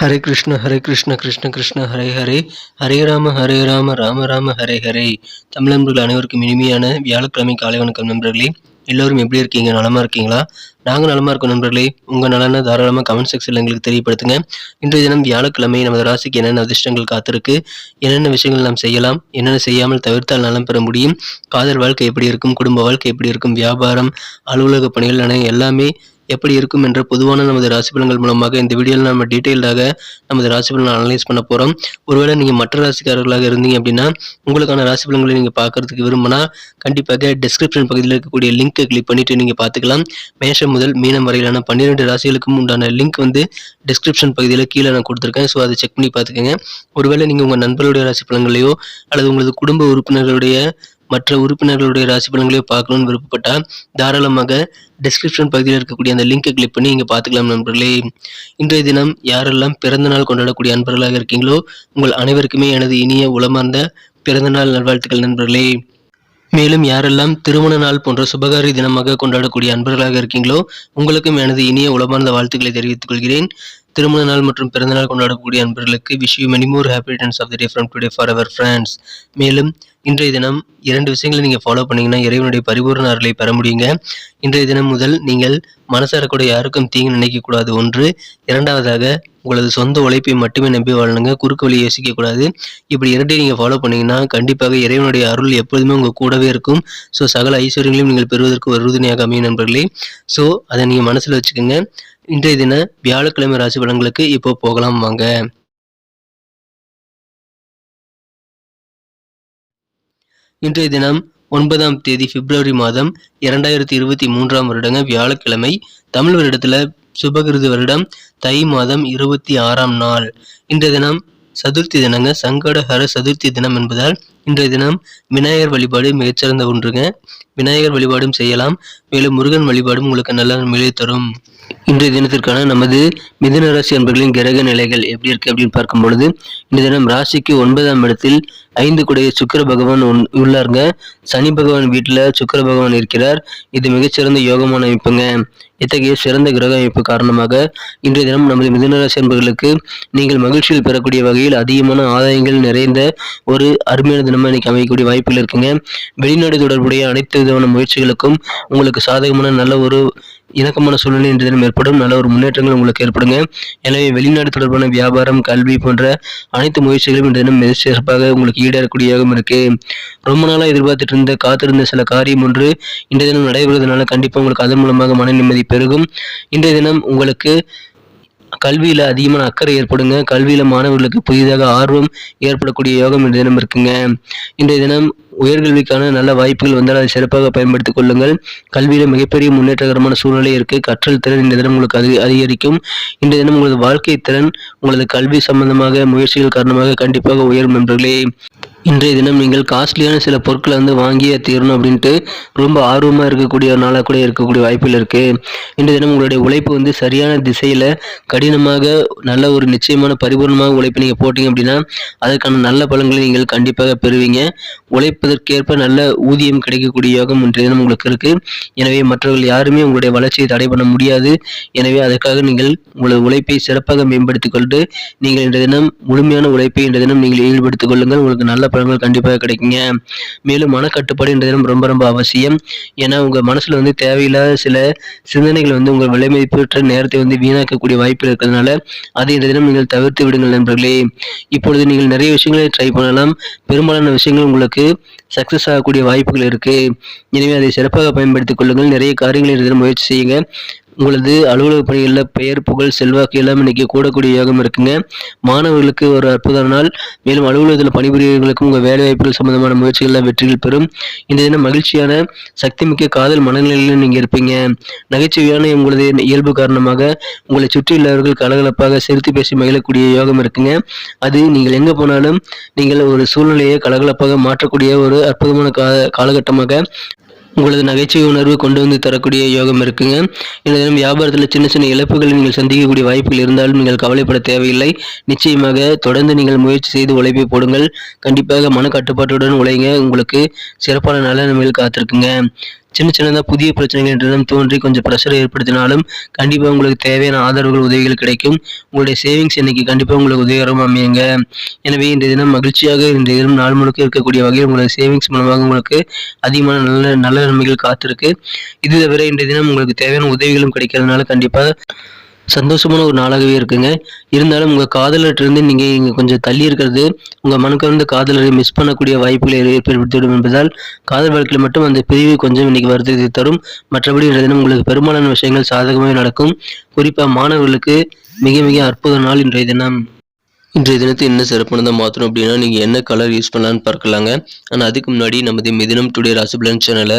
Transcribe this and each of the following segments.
ஹரே கிருஷ்ண ஹரே கிருஷ்ண கிருஷ்ண கிருஷ்ண ஹரே ஹரே. ஹரே ராம ஹரே ராம ராம ராம ஹரே ஹரே. தமிழ் நண்பர்கள் அனைவருக்கும் இனிமையான வியாழக்கிழமை காலை வணக்கம் நண்பர்களே. எல்லோரும் எப்படி இருக்கீங்க? நலமா இருக்கீங்களா? நாங்கள் நலமாக இருக்கோம் நண்பர்களே. உங்கள் நலனை தாராளமாக கமெண்ட் செக்ஷனில் எங்களுக்கு தெரியப்படுத்துங்க. இன்றைய தினம் வியாழக்கிழமை நமது ராசிக்கு என்னென்ன அதிர்ஷ்டங்கள் காத்திருக்கு? என்னென்ன விஷயங்கள் நாம் செய்யலாம்? என்னென்ன செய்யாமல் தவிர்த்தால் நலம் பெற முடியும்? காதல் வாழ்க்கை எப்படி இருக்கும்? குடும்ப வாழ்க்கை எப்படி இருக்கும்? வியாபாரம் அலுவலக பணிகள் என எல்லாமே எப்படி இருக்கும் என்ற பொதுவான நமது ராசி பலன்கள் மூலமாக இந்த வீடியோவில் நம்ம டீட்டெயில்டாக நமது ராசி பலனை அனலைஸ் பண்ண போகிறோம் ஒருவேளை நீங்கள் மற்ற ராசிக்காரர்களாக இருந்தீங்க அப்படின்னா உங்களுக்கான ராசி பலன்களை நீங்கள் பார்க்கறதுக்கு விரும்பினா கண்டிப்பாக டிஸ்கிரிப்ஷன் பகுதியில் இருக்கக்கூடிய லிங்க்கை கிளிக் பண்ணிட்டு நீங்கள் பார்த்துக்கலாம். மேஷம் முதல் மீனம் வரையிலான பன்னிரெண்டு ராசிகளுக்கும் உண்டான லிங்க் வந்து டிஸ்கிரிப்ஷன் பகுதியில் கீழே நான் கொடுத்துருக்கேன். ஸோ அதை செக் பண்ணி பார்த்துக்கோங்க. ஒருவேளை நீங்கள் உங்கள் நண்பர்களுடைய ராசி பலன்களையோ அல்லது உங்களது குடும்ப உறுப்பினர்களுடைய மற்ற உறுப்பினர்களுடைய ராசி பலன்களையோ பார்க்கணும்னு விருப்பப்பட்டால் தாராளமாக டிஸ்கிரிப்ஷன் பகுதியில் இருக்கக்கூடிய அந்த லிங்கை கிளிக் பண்ணி இங்கே பார்த்துக்கலாம் நண்பர்களே. இன்றைய தினம் யாரெல்லாம் பிறந்த நாள் கொண்டாடக்கூடிய அன்பர்களாக இருக்கீங்களோ உங்கள் அனைவருக்குமே எனது இனிய உளமார்ந்த பிறந்தநாள் நல்வாழ்த்துக்கள் நண்பர்களே. மேலும் யாரெல்லாம் திருமண நாள் போன்ற சுபகாரி தினமாக கொண்டாடக்கூடிய அன்பர்களாக இருக்கீங்களோ உங்களுக்கும் எனது இனிய உளமார்ந்த வாழ்த்துக்களை தெரிவித்துக் கொள்கிறேன். திருமண நாள் மற்றும் பிறந்தநாள் கொண்டாடக்கூடிய அன்பர்களுக்கு wish you many more happy returns of the day from today for our friends. மேலும் இன்றைய தினம் இரண்டு விஷயங்களை நீங்கள் ஃபாலோ பண்ணீங்கன்னா இறைவனுடைய பரிபூர்ண அருளை பெற முடியுங்க. இன்றைய தினம் முதல் நீங்கள் மனசார கூட யாருக்கும் தீங்கு நினைக்கக்கூடாது. ஒன்று. இரண்டாவதாக உங்களது சொந்த உழைப்பை மட்டுமே நம்பி வாழணுங்க குறுக்கு வழி யோசிக்கக்கூடாது இப்படி இரண்டையும் நீங்கள் ஃபாலோ பண்ணீங்கன்னா கண்டிப்பாக இறைவனுடைய அருள் எப்பொழுதுமே உங்கள் கூடவே இருக்கும். ஸோ சகல ஐஸ்வர்யங்களையும் நீங்கள் பெறுவதற்கு ஒரு உறுதுணையாக அமையும் நண்பர்களே. ஸோ அதை நீங்கள் மனசில் வச்சுக்கோங்க. இன்றைய தின வியாழக்கிழமை ராசி பலன்களுக்கு இப்போ போகலாம் வாங்க. இன்றைய தினம் ஒன்பதாம் தேதி பிப்ரவரி மாதம் இரண்டாயிரத்தி இருபத்தி மூன்றாம் வருடங்க வியாழக்கிழமை. தமிழ் வருடத்துல சுபகிருது வருடம் தை மாதம் இருபத்தி ஆறாம் நாள். இன்றைய தினம் சதுர்த்தி தினங்க சங்கடஹர சதுர்த்தி தினம் என்பதால் இன்றைய தினம் விநாயகர் வழிபாடு மிகச்சிறந்த ஒன்றுங்க. விநாயகர் வழிபாடும் செய்யலாம். மேலும் முருகன் வழிபாடும் உங்களுக்கு நல்ல நன்மையை தரும். இன்றைய தினத்திற்கான நமது மிதுன ராசி அன்பர்களின் கிரக நிலைகள் எப்படி இருக்கு அப்படின்னு பார்க்கும் பொழுது இந்த தினம் ராசிக்கு ஒன்பதாம் இடத்தில் ஐந்து குடைய சுக்கிர பகவான் உள்ளாருங்க. சனி பகவான் வீட்டில் சுக்கிர பகவான் இருக்கிறார். இது மிகச்சிறந்த யோகமான அமைப்புங்க. இத்தகைய சிறந்த கிரக அமைப்பு காரணமாக இன்றைய தினம் நமது மிதுனராசி அன்பர்களுக்கு நீங்கள் மகிழ்ச்சியில் பெறக்கூடிய வகையில் அதிகமான ஆதாயங்கள் நிறைந்த ஒரு அருமையான தினமாக இன்னைக்கு அமையக்கூடிய வாய்ப்புகள் இருக்குங்க. வெளிநாடு தொடர்புடைய அனைத்து விதமான முயற்சிகளுக்கும் உங்களுக்கு சாதகமான நல்ல ஒரு இணக்கமான சூழ்நிலை என்ற தினம் ஏற்படும். நல்ல ஒரு முன்னேற்றங்கள் உங்களுக்கு ஏற்படுங்க. எனவே வெளிநாடு தொடர்பான வியாபாரம் கல்வி போன்ற அனைத்து முயற்சிகளும் இன்றைய தினம் மிக சிறப்பாக உங்களுக்கு ஈடேறக்கூடியதாகவும் இருக்கு. ரொம்ப நாளாக எதிர்பார்த்துட்டு இருந்த காத்திருந்த சில காரியம் ஒன்று இன்றைய தினம் நடைபெறுவதனால கண்டிப்பாக உங்களுக்கு அதன் மூலமாக மன நிம்மதி பெருகும். இன்றைய தினம் உங்களுக்கு கல்வியில் அதிகமான அக்கறை ஏற்படுங்க. கல்வியில் மாணவர்களுக்கு புதிதாக ஆர்வம் ஏற்படக்கூடிய யோகம் இன்றைய தினம் இருக்குங்க. இன்றைய தினம் உயர்கல்விக்கான நல்ல வாய்ப்புகள் வந்தால் அதை சிறப்பாக பயன்படுத்திக் கொள்ளுங்கள். கல்வியில் மிகப்பெரிய முன்னேற்றகரமான சூழ்நிலை இருக்கு. கற்றல் திறன் இந்த தினம் உங்களுக்கு அதிக அதிகரிக்கும். இந்த தினம் உங்களது வாழ்க்கை திறன் உங்களது கல்வி சம்பந்தமாக முயற்சிகள் காரணமாக கண்டிப்பாக உயரும் நண்பர்களே. இன்றைய தினம் நீங்கள் காஸ்ட்லியான சில பொருட்களை வந்து வாங்கியே தீரணும் அப்படின்ட்டு ரொம்ப ஆர்வமாக இருக்கக்கூடிய ஒரு நாளாக கூட இருக்கக்கூடிய வாய்ப்பில் இருக்குது இன்றைய தினம் உங்களுடைய உழைப்பு வந்து சரியான திசையில் கடினமாக நல்ல ஒரு நிச்சயமான பரிபூர்ணமாக உழைப்பு நீங்கள் போட்டீங்க அப்படின்னா அதற்கான நல்ல பலன்களை நீங்கள் கண்டிப்பாக பெறுவீங்க. உழைப்பதற்கேற்ப நல்ல ஊதியம் கிடைக்கக்கூடிய யோகம் இன்றைய தினம் உங்களுக்கு இருக்குது எனவே மற்றவர்கள் யாருமே உங்களுடைய வளர்ச்சியை தடை பண்ண முடியாது. எனவே அதற்காக நீங்கள் உங்களது உழைப்பை சிறப்பாக மேம்படுத்திக் கொண்டு நீங்கள் இன்றைய தினம் முழுமையான உழைப்பை இன்றைய தினம் நீங்கள் ஈடுபடுத்திக் கொள்ளுங்கள். உங்களுக்கு நல்ல பலன்கள் கண்டிப்பாக கிடைக்குங்க. மேலும் மனக்கட்டுப்பாடுன்றதும் தினம் ரொம்ப ரொம்ப அவசியம். ஏன்னா உங்க மனசுல வந்து தேவையில்லாத சில சிந்தனைகள் வந்து உங்கள் விலை மதிப்பற்ற நேரத்தை வந்து வீணாக்கக்கூடிய வாய்ப்பு இருக்கிறதுனால அதை இந்த தினம் நீங்கள் தவிர்த்து விடுங்கள் நண்பர்களே. இப்பொழுது நீங்கள் நிறைய விஷயங்களை ட்ரை பண்ணலாம். பெரும்பாலான விஷயங்கள் உங்களுக்கு சக்சஸ் ஆகக்கூடிய வாய்ப்புகள் இருக்கு. எனவே அதை சிறப்பாக பயன்படுத்திக் கொள்ளுங்கள். நிறைய காரியங்களை இந்த தினம் முயற்சி செய்யுங்க. உங்களது அலுவலக பணிகளில் பெயர் புகழ் செல்வாக்கு எல்லாம் இன்னைக்கு கூடக்கூடிய யோகம் இருக்குங்க. மாணவர்களுக்கு ஒரு அற்புத நாள். மேலும் அலுவலகத்தில் பணிபுரியவர்களுக்கும் உங்கள் வேலை வாய்ப்புகள் சம்பந்தமான முயற்சிகள்லாம் வெற்றிகள் பெறும். இந்த தினம் மகிழ்ச்சியான சக்திமிக்க காதல் மனநிலையில் நீங்கள் இருப்பீங்க. நகைச்சுவையான உங்களது இயல்பு காரணமாக உங்களை சுற்றியுள்ளவர்கள் கலகலப்பாக சிரித்து பேசி மகிழக்கூடிய யோகம் இருக்குங்க. அது நீங்கள் எங்கே போனாலும் நீங்கள் ஒரு சூழ்நிலையை கலகலப்பாக மாற்றக்கூடிய ஒரு அற்புதமான கா காலகட்டமாக உங்களது நகைச்சுவை உணர்வு கொண்டு வந்து தரக்கூடிய யோகம் இருக்குங்க. இந்த தினம் வியாபாரத்தில் சின்ன சின்ன இழப்புகளை நீங்கள் சந்திக்கக்கூடிய வாய்ப்புகள் இருந்தாலும் நீங்கள் கவலைப்பட தேவையில்லை. நிச்சயமாக தொடர்ந்து நீங்கள் முயற்சி செய்து உழைப்பை போடுங்கள். கண்டிப்பாக மன கட்டுப்பாட்டுடன் உழைங்க. உங்களுக்கு சிறப்பான நல்ல நிலைமைகள் காத்திருக்குங்க. சின்ன சின்னதாக புதிய பிரச்சனைகள் இன்றைய தோன்றி கொஞ்சம் ப்ரெஷர் ஏற்படுத்தினாலும் கண்டிப்பாக உங்களுக்கு தேவையான ஆதரவுகள் உதவிகள் கிடைக்கும். உங்களுடைய சேவிங்ஸ் இன்னைக்கு கண்டிப்பாக உங்களுக்கு உதவிகரமாக அமையுங்க. எனவே இன்றைய தினம் மகிழ்ச்சியாக இன்றைய தினம் நாள் முழுக்க இருக்கக்கூடிய வகையில் உங்களுடைய சேவிங்ஸ் மூலமாக உங்களுக்கு அதிகமான நல்ல நல்ல நன்மைகள் காத்திருக்கு. இது தவிர இன்றைய தினம் உங்களுக்கு தேவையான உதவிகளும் கிடைக்கிறதுனால கண்டிப்பாக சந்தோஷமான ஒரு நாளாகவே இருக்குங்க. இருந்தாலும் உங்கள் காதலர்கிட்டருந்து நீங்கள் இங்கே கொஞ்சம் தள்ளி இருக்கிறது உங்கள் மனக்கவர்ந்த காதலரை மிஸ் பண்ணக்கூடிய வாய்ப்புகளை ஏற்படுத்திவிடும் என்பதால் காதல் வாழ்க்கையில் மட்டும் அந்த பிரிவு கொஞ்சம் இன்னைக்கு வருத்தத்தை தரும். மற்றபடி இன்றைய தினம் உங்களுக்கு பெரும்பாலான விஷயங்கள் சாதகமாக நடக்கும். குறிப்பாக மாணவர்களுக்கு மிக மிக அற்புத நாள் இன்றைய தினம். இன்றைய தினத்தை என்ன சிறப்பானதாக மாற்றணும் அப்படின்னா நீங்கள் என்ன கலர் யூஸ் பண்ணலான்னு பார்க்கலாங்க. ஆனால் அதுக்கு முன்னாடி நமது மிதினம் டுடே ராசிபலன் சேனலை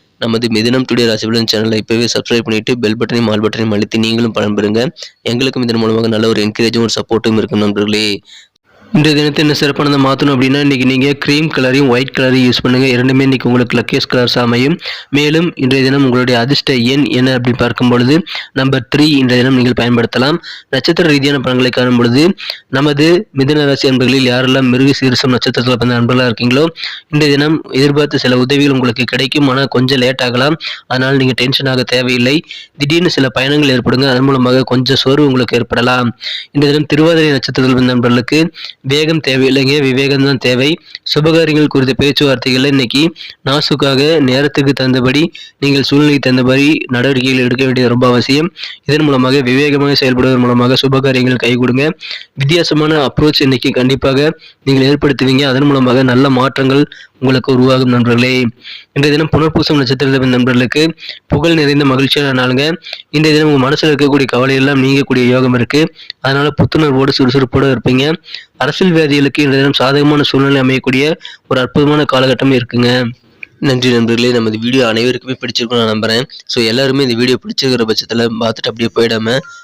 நமது மிதினம் டுடே ராசிபலன் சேனலை இப்போவே சப்ஸ்கிரைப் பண்ணிட்டு பெல் பட்டனையும் ஆல் பட்டனையும் அழுத்தி நீங்களும் பயன்பெறுங்க எங்களுக்கும் இதன் மூலமாக நல்ல ஒரு என்கரேஜும் ஒரு சப்போர்ட்டும் இருக்கும் நண்பர்களே. இன்றைய தினத்தை என்ன சிறப்பானதை மாற்றணும் அப்படின்னா இன்றைக்கி நீங்கள் க்ரீம் கலரையும் ஒயிட் கலரையும் யூஸ் பண்ணுங்கள் இரண்டுமே இன்றைக்கி உங்களுக்கு லக்கேஸ் கலர்ஸ் அமையும். மேலும் இன்றைய தினம் உங்களுடைய அதிர்ஷ்ட எண் என்ன அப்படின்னு பார்க்கும் பொழுது நம்பர் த்ரீ இன்றைய தினம் நீங்கள் பயன்படுத்தலாம். நட்சத்திர ரீதியான பலன்களை காணும் பொழுது நமது மிதன ராசி அன்பர்களில் யாரெல்லாம் மிருக சீரசம் நட்சத்திரத்தில் பிறந்த நண்பர்களாக இருக்கீங்களோ இன்றைய தினம் எதிர்பார்த்த சில உதவிகள் உங்களுக்கு கிடைக்கும். ஆனால் கொஞ்சம் லேட் ஆகலாம். அதனால் நீங்கள் டென்ஷன் ஆக தேவையில்லை. திடீர்னு சில பயணங்கள் ஏற்படுங்க. அதன் மூலமாக கொஞ்சம் சோர்வு உங்களுக்கு ஏற்படலாம். இன்றைய தினம் திருவாதிரை நட்சத்திரத்தில் பிறந்த நண்பர்களுக்கு வேகம் தேவையில்லைங்க விவேகம் தான் தேவை. சுபகாரியங்கள் குறித்த பேச்சுவார்த்தைகளை இன்னைக்கு நாசுக்காக நேரத்துக்கு தகுந்தபடி நீங்கள் சூழ்நிலைக்கு தகுந்தபடி நடவடிக்கைகள் எடுக்க வேண்டியது ரொம்ப அவசியம். இதன் மூலமாக விவேகமாக செயல்படுவதன் மூலமாக சுபகாரியங்கள் கை கொடுங்க. வித்தியாசமான அப்ரோச் இன்னைக்கு கண்டிப்பாக நீங்கள் ஏற்படுத்துவீங்க. அதன் மூலமாக நல்ல மாற்றங்கள் உங்களுக்கு உருவாகும் நண்பர்களே. இன்றைய தினம் புனர்பூசம் நட்சத்திரத்தில் நண்பர்களுக்கு புகழ் நிறைந்த மகிழ்ச்சியான நாளுங்க. இன்றைய தினம் உங்கள் மனசில் இருக்கக்கூடிய கவலை எல்லாம் நீங்கக்கூடிய யோகம் இருக்கு. அதனால புத்துணர்வோடு சுறுசுறுப்போடு இருப்பீங்க. அரசியல் வேதிகளுக்கு இன்றைய தினம் சாதகமான சூழ்நிலை அமையக்கூடிய ஒரு அற்புதமான காலகட்டம் இருக்குங்க. நன்றி நண்பர்களே. நமது வீடியோ அனைவருக்குமே பிடிச்சிருக்கும் நான் நம்புறேன். ஸோ எல்லாருமே இந்த வீடியோ பிடிச்சிருக்கிற பட்சத்தில் பார்த்துட்டு அப்படியே போயிடாம